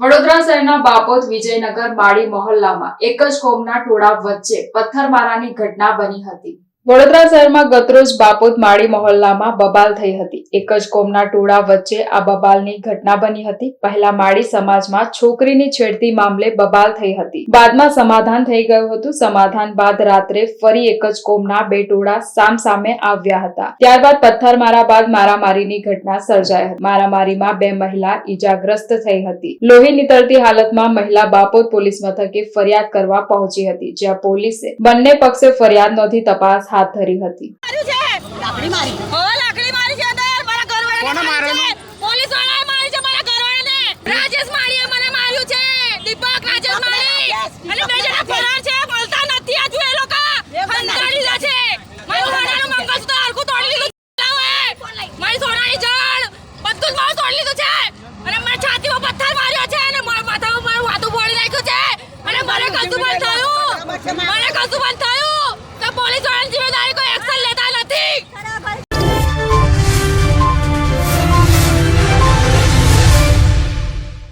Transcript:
વડોદરા શહેરના બાપોત વિજયનગર માળી મહોલ્લામાં એક જ કોમના ટોળા વચ્ચે પથ્થરમારાની ઘટના બની હતી. વડોદરા શહેરમાં ગતરોજ બાપોદ માળી મહોલ્લામાં બબાલ થઈ હતી. એક જ કોમના ટોળા વચ્ચે આ બબાલની ઘટના બની હતી. પહેલા માળી સમાજમાં છોકરીની છેડતી મામલે બબાલ થઈ હતી. બાદમાં સમાધાન થઈ ગયું હતું. સમાધાન બાદ રાત્રે ફરી એક જ કોમના બે ટોળા સામસામે આવ્યા હતા. ત્યારબાદ પથ્થરમારા બાદ મારામારીની ઘટના સર્જાઈ હતી. મારામારીમાં બે મહિલા ઈજાગ્રસ્ત થઈ હતી. લોહી નીતરતી હાલતમાં મહિલા બાપોદ પોલીસ મથકે ફરિયાદ કરવા પહોંચી હતી. જ્યાં પોલીસે બંને પક્ષે ફરિયાદ નોંધી તપાસ હાથ ધરી હતી. લાકડી મારી. ઓ લાકડી મારી છે અંદર. મારા ઘરવાળાને કોને મારી પોલીસ વાળાએ મારી છે મારા ઘરવાળાને. રાજેશ માળીએ મને માર્યું છે. દીપક રાજેશ માળી અને બે જણા ફરાર છે. મળતા નથી હજુ એ લોકો. હંતાડી દે છે. મારું સોનાનું મંગળસૂત્ર હરખું તોડી લીધું છે. મારી સોનાની જળ. બધું જ મારું તોડી લીધું છે. અને મારી છાતીમાં પથ્થર માર્યો છે. અને મારા માથામાં મારું ફોડી નાખ્યું છે. અને મને કશું બંધ થયું. મને કશું પણ થયું